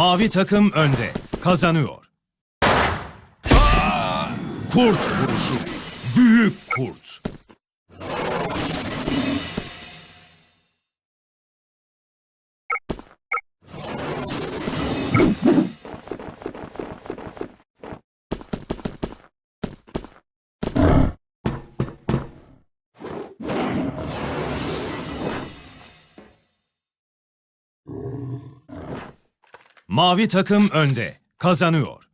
Mavi takım önde. Kazanıyor. Kurt vuruşu. Mavi takım önde. Kazanıyor.